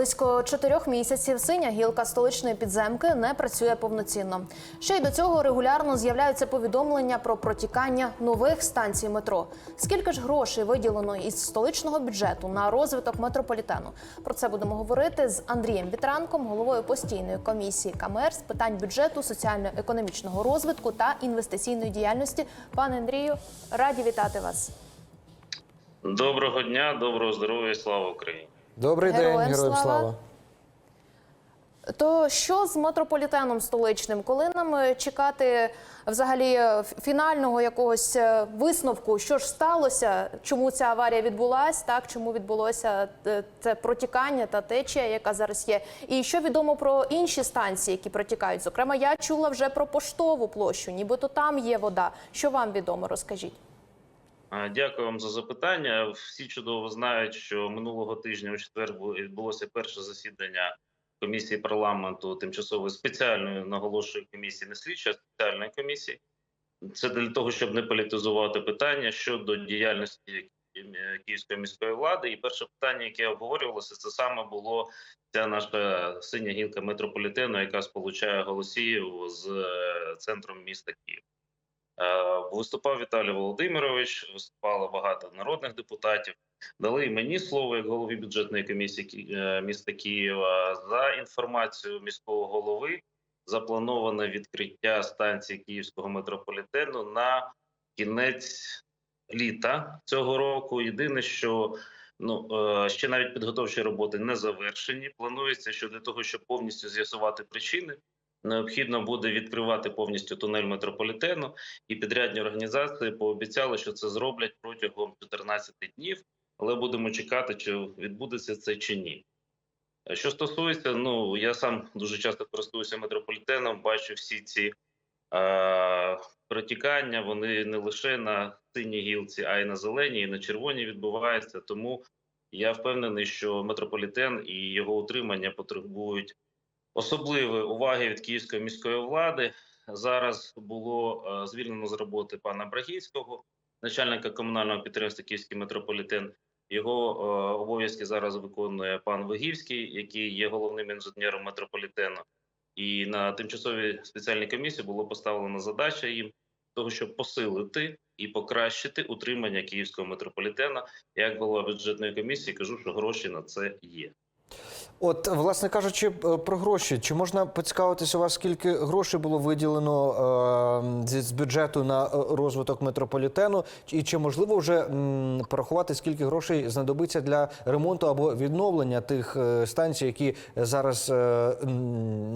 близько чотирьох місяців синя гілка столичної підземки не працює повноцінно. Ще й до цього регулярно з'являються повідомлення про протікання нових станцій метро. Скільки ж грошей виділено із столичного бюджету на розвиток метрополітену? Про це будемо говорити з Андрієм Вітранком, головою постійної комісії КМР з питань бюджету, соціально-економічного розвитку та інвестиційної діяльності. Пане Андрію, раді вітати вас. Доброго дня, доброго здоров'я, слава Україні. Добрий Героям день, героям слава. слава. То що з метрополітеном столичним? Коли нам е, чекати взагалі е, фінального якогось е, висновку, що ж сталося, чому ця аварія відбулась, так чому відбулося е, це протікання та течія, яка зараз є, і що відомо про інші станції, які протікають? Зокрема, я чула вже про поштову площу, нібито там є вода. Що вам відомо? Розкажіть. Дякую вам за запитання. Всі чудово знають, що минулого тижня у четвер відбулося перше засідання комісії парламенту тимчасової спеціальної наголошую комісії, не слідчої, а спеціальної комісії. Це для того, щоб не політизувати питання щодо діяльності Київської міської влади. І перше питання, яке обговорювалося, це саме було ця наша синя гілка метрополітену, яка сполучає Голосіїв з е, центром міста Київ. Е, Виступав Віталій Володимирович, виступало багато народних депутатів. Дали і мені слово як голові бюджетної комісії е, міста Києва. За інформацією міського голови, заплановане відкриття станції Київського метрополітену на кінець літа цього року. Єдине, що ну е, ще навіть підготовчі роботи не завершені. Планується, що для того, щоб повністю з'ясувати причини, необхідно буде відкривати повністю тунель метрополітену і підрядні організації пообіцяли, що це зроблять протягом 14 днів, але будемо чекати, чи відбудеться це чи ні. Що стосується, ну я сам дуже часто користуюся метрополітеном, бачу всі ці е, протікання. Вони не лише на синій гілці, а й на зеленій, і на червоній відбуваються. Тому я впевнений, що метрополітен і його утримання потребують особливої уваги від київської міської влади. Зараз було е, звільнено з роботи пана Брагівського, начальника комунального підприємства Київський метрополітен. Його е, обов'язки зараз виконує пан Вигівський, який є головним інженером метрополітену. І на тимчасовій спеціальній комісії було поставлено задача їм того, щоб посилити і покращити утримання київського метрополітена. Як голова бюджетної комісії, кажу, що гроші на це є. От, власне кажучи, е, про гроші. Чи можна поцікавитися у вас, скільки грошей було виділено е, з бюджету на е, розвиток метрополітену? І чи можливо вже м, порахувати, скільки грошей знадобиться для ремонту або відновлення тих е, станцій, які зараз е,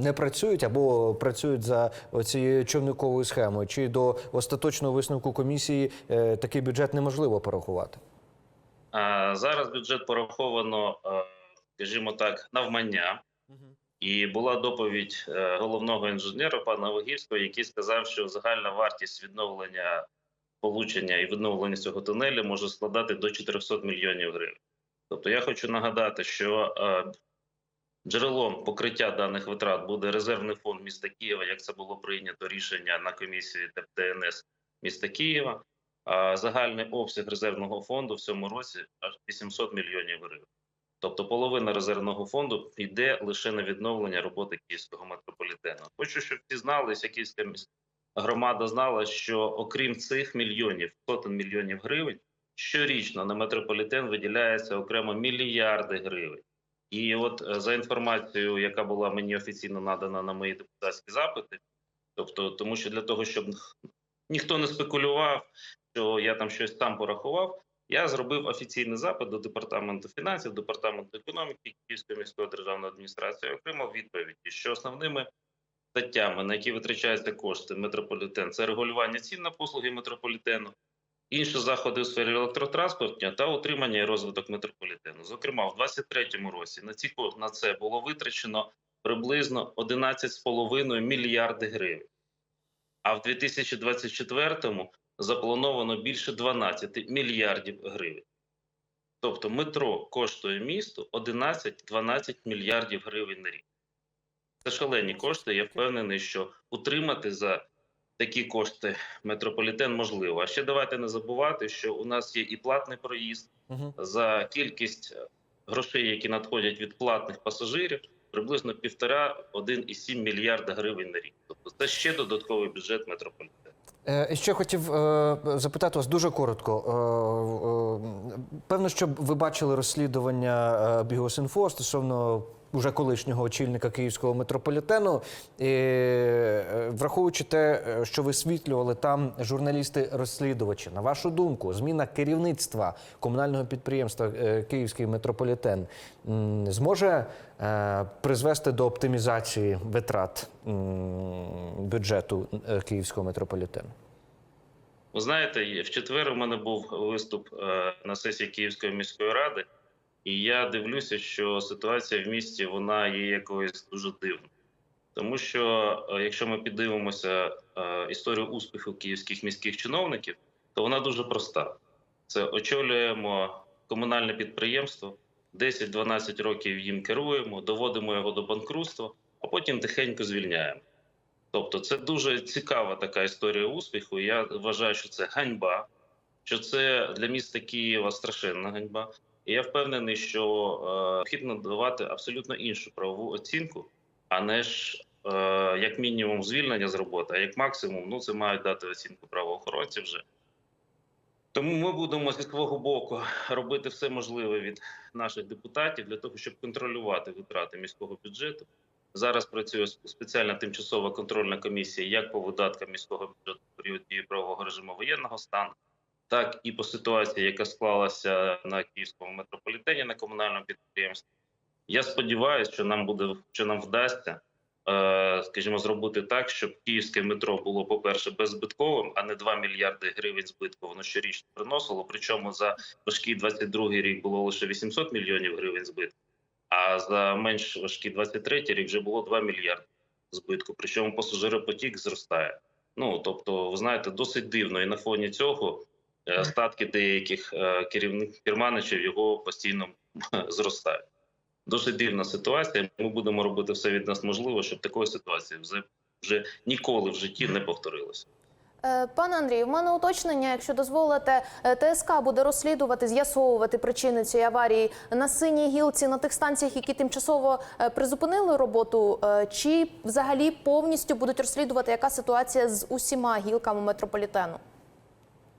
не працюють або працюють за цією човниковою схемою? Чи до остаточного висновку комісії е, такий бюджет неможливо порахувати? А зараз бюджет пораховано, е, скажімо так, навмання. І була доповідь е, головного інженера пана Вагівського, який сказав, що загальна вартість відновлення получення і відновлення цього тунелю може складати до 400 мільйонів гривень. Тобто, я хочу нагадати, що е, джерелом покриття даних витрат буде резервний фонд міста Києва, як це було прийнято рішення на комісії ТНС міста Києва. А загальний обсяг резервного фонду в цьому році аж 800 мільйонів гривень. Тобто половина резервного фонду йде лише на відновлення роботи київського метрополітену. Хочу, щоб всі знали, вся київська громада знала, що окрім цих мільйонів, сотень мільйонів гривень, щорічно на метрополітен виділяється окремо мільярди гривень. І от е, за інформацією, яка була мені офіційно надана на мої депутатські запити, тобто, тому що для того, щоб ніхто не спекулював, що я там щось там порахував. Я зробив офіційний запит до департаменту фінансів, департаменту економіки Київської міської державної адміністрації. і Отримав відповіді, що основними статтями, на які витрачаються кошти метрополітен, це регулювання цін на послуги метрополітену, інші заходи у сфері електротранспорту та утримання і розвиток метрополітену. Зокрема, в 2023 році на ці на це було витрачено приблизно 11,5 мільярди гривень. А в 2024 заплановано більше 12 мільярдів гривень. Тобто метро коштує місту 11-12 мільярдів гривень на рік. Це шалені кошти. Я впевнений, що утримати за такі кошти метрополітен можливо. А ще давайте не забувати, що у нас є і платний проїзд за кількість грошей, які надходять від платних пасажирів, приблизно півтора 1,7 мільярда гривень на рік. Тобто це ще додатковий бюджет метрополітену. Е, Ще хотів е, запитати вас дуже коротко. Е, е, Певно, що ви бачили розслідування е, Бігосінфо стосовно уже колишнього очільника київського метрополітену. І, е, враховуючи те, що висвітлювали там журналісти-розслідувачі, на вашу думку, зміна керівництва комунального підприємства е, Київський метрополітен зможе е, призвести до оптимізації витрат бюджету Київського метрополітену? Ви знаєте, в четвер у мене був виступ на сесії Київської міської ради, і я дивлюся, що ситуація в місті вона є якоюсь дуже дивною. Тому що е, якщо ми піддивимося е, історію успіху київських міських чиновників, то вона дуже проста: це очолюємо комунальне підприємство, 10-12 років їм керуємо, доводимо його до банкрутства, а потім тихенько звільняємо. Тобто, це дуже цікава така історія успіху. Я вважаю, що це ганьба, що це для міста Києва страшенна ганьба. І я впевнений, що е, необхідно давати абсолютно іншу правову оцінку, а не ж е, як мінімум звільнення з роботи, а як максимум, ну це мають дати оцінку правоохоронці вже. Тому ми будемо зі свого боку робити все можливе від наших депутатів для того, щоб контролювати витрати міського бюджету. Зараз працює спеціальна тимчасова контрольна комісія як по видаткам міського бюджету в період дії правового режиму воєнного стану, так і по ситуації, яка склалася на київському метрополітені на комунальному підприємстві. Я сподіваюся, що нам буде що нам вдасться, е, скажімо, зробити так, щоб київське метро було, по-перше, беззбитковим, а не 2 мільярди гривень збитку воно щорічно приносило. Причому за важкий 22-й рік було лише 800 мільйонів гривень збитку. А за менш важкий 23-й рік вже було 2 мільярди збитку. Причому пасажиропотік зростає. Ну тобто, ви знаєте, досить дивно, і на фоні цього статки деяких е, керівників керманичів його постійно зростають. Досить дивна ситуація. Ми будемо робити все від нас можливе, щоб такої ситуації вже, вже ніколи в житті не повторилося. Е, Пане Андрію, в мене уточнення, якщо дозволите, е, ТСК буде розслідувати, з'ясовувати причини цієї аварії на синій гілці на тих станціях, які тимчасово е, призупинили роботу, е, чи взагалі повністю будуть розслідувати, яка ситуація з усіма гілками метрополітену?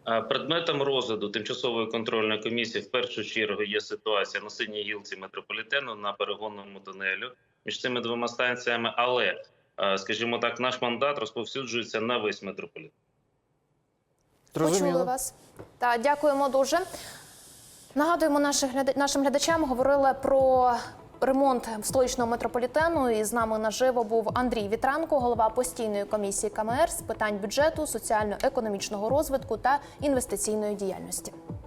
Предметом розгляду тимчасової контрольної комісії в першу чергу є ситуація на синій гілці метрополітену на перегонному тунелю між цими двома станціями. Але, е, скажімо так, наш мандат розповсюджується на весь метрополітен. Почули вас. Так, дякуємо дуже. Нагадуємо нашим глядачам, говорили про ремонт столичного метрополітену. І з нами наживо був Андрій Вітранко, голова постійної комісії КМР з питань бюджету, соціально-економічного розвитку та інвестиційної діяльності.